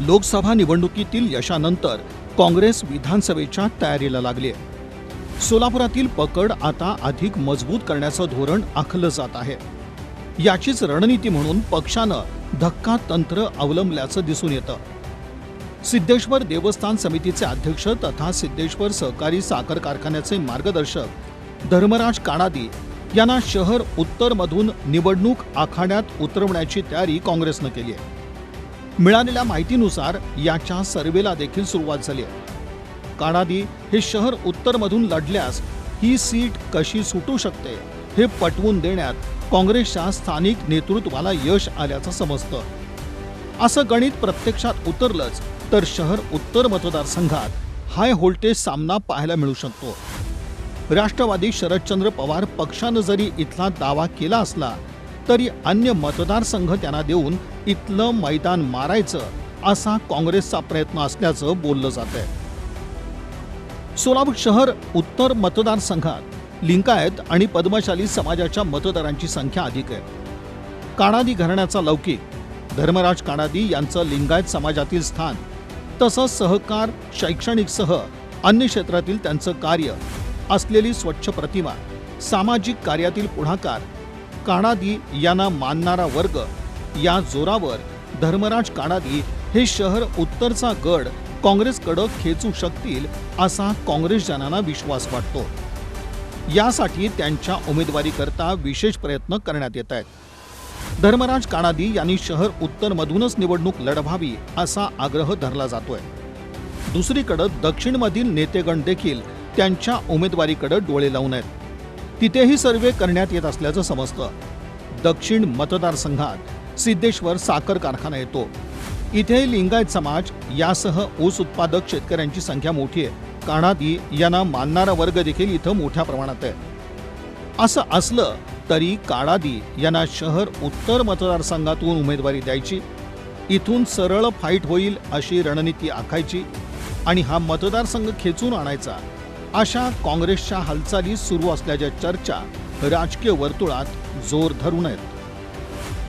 लोकसभा निवडणुकीतील यशानंतर काँग्रेस विधानसभेच्या तयारीला लागली आहे. सोलापुरातील पकड आता अधिक मजबूत करण्याचं धोरण आखलं जात आहे. याचीच रणनीती म्हणून पक्षानं धक्का तंत्र अवलंबल्याचं दिसून येतं. सिद्धेश्वर देवस्थान समितीचे अध्यक्ष तथा सिद्धेश्वर सहकारी साखर कारखान्याचे मार्गदर्शक धर्मराज काणादी यांना शहर उत्तरमधून निवडणूक आखाड्यात उतरवण्याची तयारी काँग्रेसनं केली आहे. मिळालेल्या माहितीनुसार याच्या सर्वेला देखील सुरुवात झाली आहे. काणादी हे शहर उत्तरमधून लढल्यास ही सीट कशी सुटू शकते हे पटवून देण्यात काँग्रेसच्या स्थानिक नेतृत्वाला यश आल्याचं समजतं. असं गणित प्रत्यक्षात उतरलंच तर शहर उत्तर मतदारसंघात हाय व्होल्टेज सामना पाहायला मिळू शकतो. राष्ट्रवादी शरदचंद्र पवार पक्षानं जरी इथला दावा केला असला तरी अन्य मतदारसंघ त्यांना देऊन इथलं मैदान मारायचं असा काँग्रेसचा प्रयत्न असल्याचं बोललं जात आहे सोलापूर शहर उत्तर मतदारसंघात लिंगायत आणि पद्मशाली समाजाच्या मतदारांची संख्या अधिक आहे. काणादी घराण्याचा लौकिक धर्मराज काणादी यांचं लिंगायत समाजातील स्थान तसंच सहकार शैक्षणिकसह अन्य क्षेत्रातील त्यांचं कार्य असलेली स्वच्छ प्रतिमा सामाजिक कार्यातील पुढाकार काणादी यांना मानणारा वर्ग या जोरावर धर्मराज काणादी हे शहर उत्तरचा गड काँग्रेसकडं खेचू शकतील असा काँग्रेसजनांना विश्वास वाटतो. यासाठी त्यांच्या उमेदवारीकरता विशेष प्रयत्न करण्यात येत आहेत. धर्मराज काणादी यांनी शहर उत्तरमधूनच निवडणूक लढवावी असा आग्रह धरला जातोय. दुसरीकडं दक्षिणमधील नेतेगण देखील त्यांच्या उमेदवारीकडे डोळे लावून आहेत. तिथेही सर्वे करण्यात येत असल्याचं समजतं. दक्षिण मतदारसंघात सिद्धेश्वर साखर कारखाना येतो. इथे लिंगायत समाज यासह ऊस उत्पादक शेतकऱ्यांची संख्या मोठी आहे. काणादी यांना मानणारा वर्ग देखील इथं मोठ्या प्रमाणात आहे. असं असलं तरी काळादी यांना शहर उत्तर मतदारसंघातून उमेदवारी द्यायची इथून सरळ फाईट होईल अशी रणनीती आखायची आणि हा मतदारसंघ खेचून आणायचा अशा काँग्रेसच्या हालचाली सुरू असल्याच्या चर्चा राजकीय वर्तुळात जोर धरून आहेत